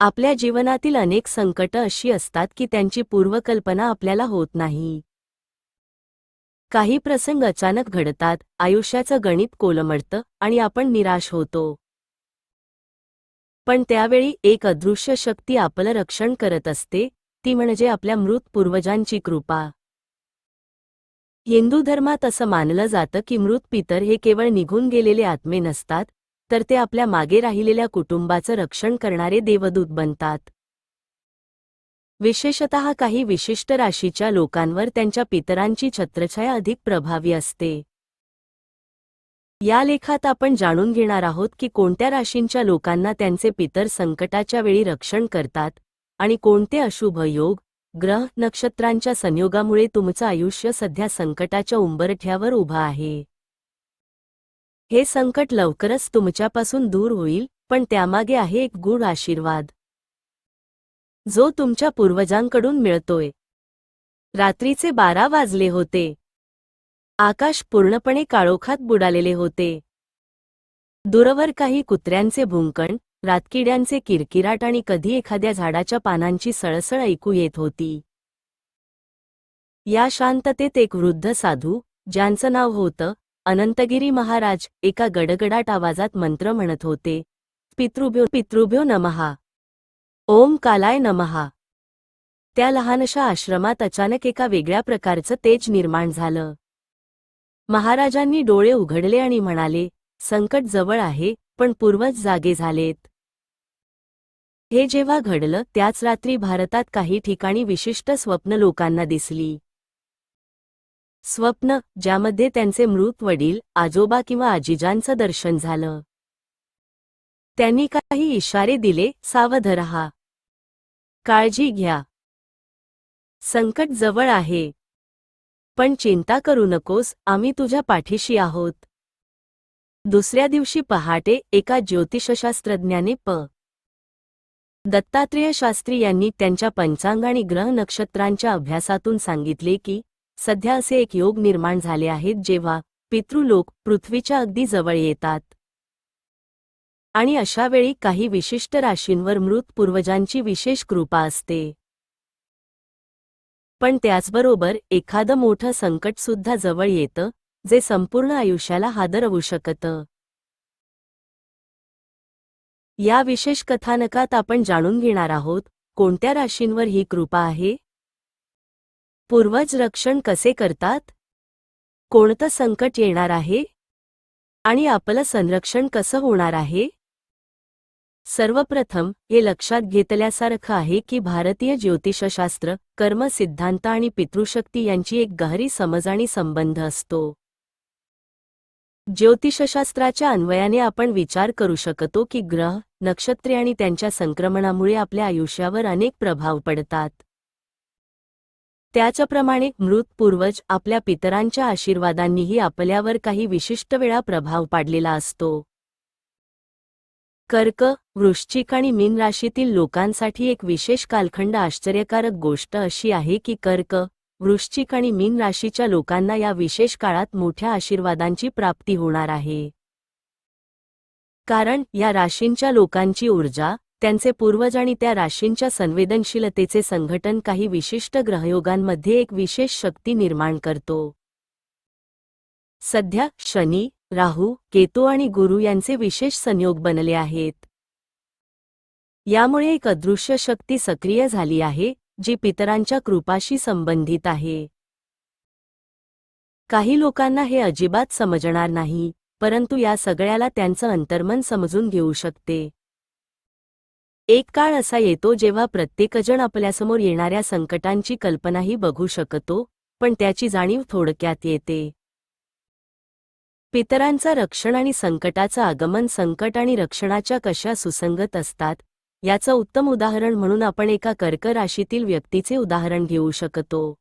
आपल्या जीवनातील अनेक संकट अशी असतात की त्यांची पूर्वकल्पना आपल्याला होत नाही. काही प्रसंग अचानक घडतात आयुष्याचं गणित कोलमडतं आणि आपण निराश होतो. पण त्यावेळी एक अदृश्य शक्ती आपलं रक्षण करत असते ती म्हणजे आपल्या मृत पूर्वजांची कृपा. हिंदू धर्मात असं मानलं जातं की मृत पितर हे केवळ निघून गेलेले आत्मे नसतात तर ते आपल्या मागे राहिलेल्या कुटुंबाचं रक्षण करणारे देवदूत बनतात. विशेषतः काही विशिष्ट राशीच्या लोकांवर त्यांच्या पितरांची छत्रछाया अधिक प्रभावी असते. या लेखात आपण जाणून घेणार आहोत की कोणत्या राशींच्या लोकांना त्यांचे पितर संकटाच्या वेळी रक्षण करतात आणि कोणते अशुभ योग ग्रह नक्षत्रांच्या संयोगामुळे तुमचं आयुष्य सध्या संकटाच्या उंबरठ्यावर उभं आहे. हे संकट लवकरच तुमच्यापासून दूर होईल पण त्यामागे आहे एक गूढ आशीर्वाद. जो तुमच्या पूर्वजांकडून मिळतोय. रात्रीचे बारा वाजले होते. आकाश पूर्णपणे काळोखात बुडालेले होते. दूरवर काही कुत्र्यांचे भुंकण रातकिड्यांचे किरकिराट आणि कधी एखाद्या झाडाच्या पानांची सळसळ ऐकू येत होती. या शांततेत एक वृद्ध साधू ज्यांचं नाव होतं अनंतगिरी महाराज एका गडगडाट आवाजात मंत्र म्हणत होते पितृभ्यो पितृभ्यो नमहा ओम कालाय नमहा त्या लहानशा आश्रमात अचानक एका वेगळ्या प्रकारचं तेज निर्माण झालं. महाराजांनी डोळे उघडले आणि म्हणाले संकट जवळ आहे पण पूर्वज जागे झालेत. हे जेव्हा घडलं त्याच रात्री भारतात काही ठिकाणी विशिष्ट स्वप्न लोकांना दिसली. स्वप्न ज्यामध्ये त्यांचे मृत वडील आजोबा किंवा आजीजांचं दर्शन झालं. त्यांनी काही इशारे दिले सावध रहा. काळजी घ्या. संकट जवळ आहे. पण चिंता करू नकोस आम्ही तुझ्या पाठीशी आहोत. दुसऱ्या दिवशी पहाटे एका ज्योतिषशास्त्रज्ञाने प. दत्तात्रेय शास्त्री यांनी त्यांच्या पंचांग आणि ग्रह नक्षत्रांच्या अभ्यासातून सांगितले की सध्या असे एक योग निर्माण झाले आहेत जेव्हा पितृलोक पृथ्वीच्या अगदी जवळ येतात. आणि अशा वेळी काही विशिष्ट राशींवर मृत पूर्वजांची विशेष कृपा असते. पण त्याचबरोबर एखादं मोठं संकटसुद्धा जवळ येतं जे संपूर्ण आयुष्याला हादरवू शकतं. या विशेष कथानकात आपण जाणून घेणार आहोत कोणत्या राशींवर ही कृपा आहे? पूर्वज रक्षण कसे करतात? कोणतं संकट येणार आहे? आणि आपलं संरक्षण कसं होणार आहे? सर्वप्रथम हे लक्षात घेतल्यासारखं आहे की भारतीय ज्योतिषशास्त्र कर्म सिद्धांत आणि पितृशक्ती यांची एक गहरी समज आणि संबंध असतो. ज्योतिषशास्त्राच्या अन्वयाने आपण विचार करू शकतो की ग्रह नक्षत्रे आणि त्यांच्या संक्रमणामुळे आपल्या आयुष्यावर अनेक प्रभाव पडतात. त्याच्याप्रमाणे मृत पूर्वज आपल्या पितरांच्या आशीर्वादांनीही आपल्यावर काही विशिष्ट वेळा प्रभाव पाडलेला असतो. कर्क वृश्चिक आणि मीन राशीतील लोकांसाठी एक विशेष कालखंड आश्चर्यकारक गोष्ट अशी आहे की कर्क वृश्चिक आणि मीन राशीच्या लोकांना या विशेष काळात मोठ्या आशीर्वादांची प्राप्ती होणार आहे. कारण या राशींच्या लोकांची ऊर्जा त्यांचे पूर्वज आणि त्या राशींच्या संवेदनशीलतेचे संघटन काही विशिष्ट ग्रहयोगांमध्ये एक विशेष शक्ती निर्माण करतो. सध्या शनी राहू केतू आणि गुरु यांचे विशेष संयोग बनले आहेत. यामुळे एक अदृश्य शक्ती सक्रिय झाली आहे जी पितरांच्या कृपाशी संबंधित आहे. काही लोकांना हे अजिबात समजणार नाही परंतु या सगळ्याला त्यांचं अंतर्मन समजून घेऊ शकते. एक काळ असा येतो जेव्हा प्रत्येकजण आपल्यासमोर येणाऱ्या संकटांची कल्पनाही बघू शकतो पण त्याची जाणीव थोडक्यात येते. पितरांचं रक्षण आणि संकटाचं आगमन संकट आणि रक्षणाच्या कशा सुसंगत असतात याचं उत्तम उदाहरण म्हणून आपण एका कर्क राशीतील व्यक्तीचे उदाहरण घेऊ शकतो.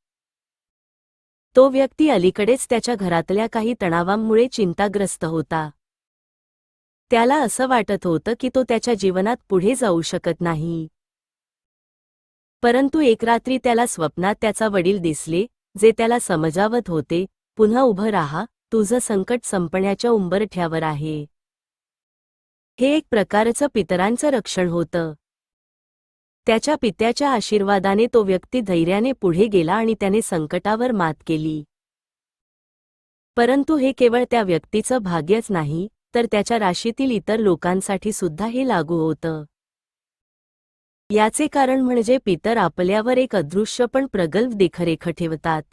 तो व्यक्ती अलीकडेच त्याच्या घरातल्या काही तणावांमुळे चिंताग्रस्त होता. त्याला असं वाटत होतं की तो त्याच्या जीवनात पुढे जाऊ शकत नाही. परंतु एक रात्री त्याला स्वप्नात त्याचा वडील दिसले जे त्याला समजावत होते पुन्हा उभं राहा तुझं संकट संपण्याच्या उंबरठ्यावर आहे. हे एक प्रकारचं पितरांचं रक्षण होतं. त्याच्या पित्याच्या आशीर्वादाने तो व्यक्ती धैर्याने पुढे गेला आणि त्याने संकटावर मात केली. परंतु हे केवळ त्या व्यक्तीचं भाग्यच नाही तर त्याच्या राशीतील इतर लोकांसाठी सुद्धा हे लागू होतं. याचे कारण म्हणजे पितर आपल्यावर एक अदृश्य पण प्रगल्भ देखरेख ठेवतात.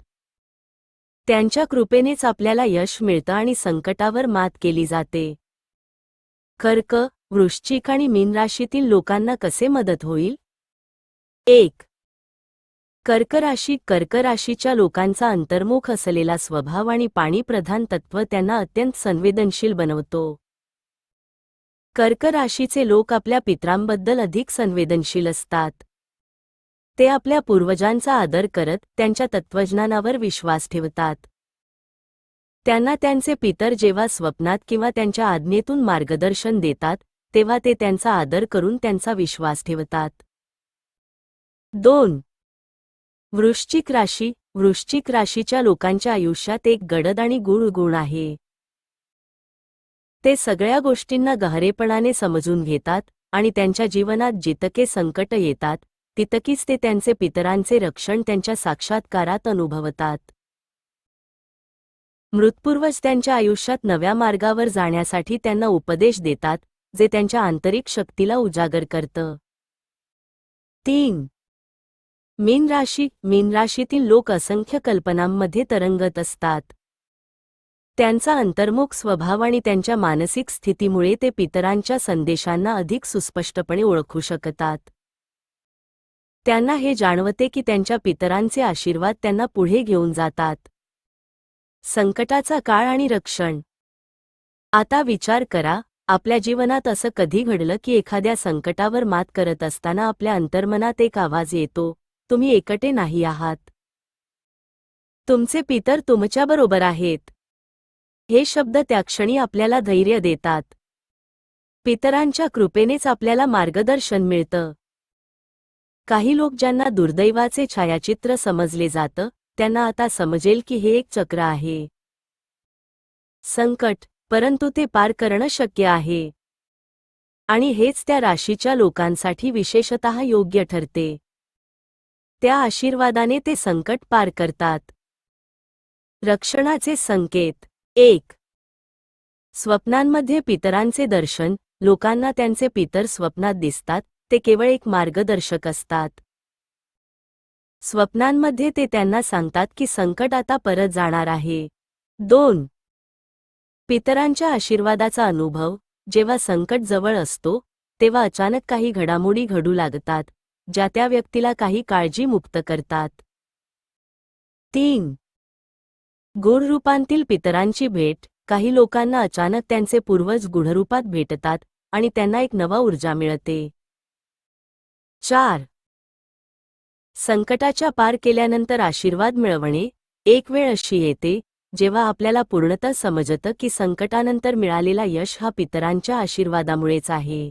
त्यांच्या कृपेनेच आपल्याला यश मिळतं आणि संकटावर मात केली जाते. कर्क वृश्चिक आणि मीन राशीतील लोकांना कसे मदत होईल? एक कर्क राशी कर्क राशीच्या लोकांचा अंतर्मुख असलेला स्वभाव आणि पाणीप्रधान तत्त्व त्यांना अत्यंत संवेदनशील बनवतो. कर्क राशीचे लोक आपल्या पित्रांबद्दल अधिक संवेदनशील असतात. ते आपल्या पूर्वजांचा आदर करत त्यांच्या तत्त्वज्ञानावर विश्वास ठेवतात. त्यांना त्यांचे पितर जेव्हा स्वप्नात किंवा त्यांच्या आज्ञेतून मार्गदर्शन देतात तेव्हा ते त्यांचा आदर करून त्यांचा विश्वास ठेवतात. दोन वृश्चिक राशी वृश्चिक राशीच्या लोकांच्या आयुष्यात एक गडद आणि गुळ गुण आहे. ते सगळ्या गोष्टींना गहरेपणाने समजून घेतात आणि त्यांच्या जीवनात जितके संकट येतात तितकीच ते त्यांचे पितरांचे रक्षण त्यांच्या साक्षात्कारात अनुभवतात. मृतपूर्वज त्यांच्या आयुष्यात नव्या मार्गावर जाण्यासाठी त्यांना उपदेश देतात जे त्यांच्या आंतरिक शक्तीला उजागर करतं. तीन मीन राशी मीन राशीतील लोक असंख्य कल्पनांमध्ये तरंगत असतात. त्यांचा अंतर्मुख स्वभाव आणि त्यांच्या मानसिक स्थितीमुळे ते पितरांच्या संदेशांना अधिक सुस्पष्टपणे ओळखू शकतात. त्यांना हे जाणवते की त्यांच्या पितरांचे आशीर्वाद त्यांना पुढे घेऊन जातात. संकटाचा काळ आणि रक्षण. आता विचार करा आपल्या जीवनात असं कधी घडलं की एखाद्या संकटावर मात करत असताना आपल्या अंतर्मनात एक आवाज येतो? तुम्ही एकटे नाही आहात. तुमचे पितर तुमच्याबरोबर आहेत. हे शब्द त्या क्षणी आपल्याला धैर्य देतात. पितरांच्या कृपेनेच आपल्याला मार्गदर्शन मिळतं. काही लोक ज्यांना दुर्दैवाचे छायाचित्र समजले जातं त्यांना आता समजेल की हे एक चक्र आहे. संकट परंतु ते पार करणं शक्य आहे. आणि हेच त्या राशीच्या लोकांसाठी विशेषत योग्य ठरते. त्या आशीर्वादाने ते संकट पार करतात. रक्षणाचे संकेत. एक. स्वप्नांमध्ये पितरांचे दर्शन. लोकांना त्यांचे पितर स्वप्नात दिसतात. ते केवळ एक मार्गदर्शक असतात. स्वप्नांमध्ये ते त्यांना सांगतात की संकट आता परत जाणार आहे. दोन. पितरांच्या आशीर्वादाचा अनुभव. जेव्हा संकट जवळ असतो तेव्हा अचानक काही घडामोडी घडू लागतात. ज्या त्या व्यक्तीला काही काळजी मुक्त करतात. तीन. गुढरूपांतील पितरांची भेट. काही लोकांना अचानक त्यांचे पूर्वज गुढरूपात भेटतात आणि त्यांना एक नवा ऊर्जा मिळते. चार. संकटाच्या पार केल्यानंतर आशीर्वाद मिळवणे. एक वेळ अशी येते जेव्हा आपल्याला पूर्णतः समजतं की संकटानंतर मिळालेला यश हा पितरांच्या आशीर्वादामुळेच आहे.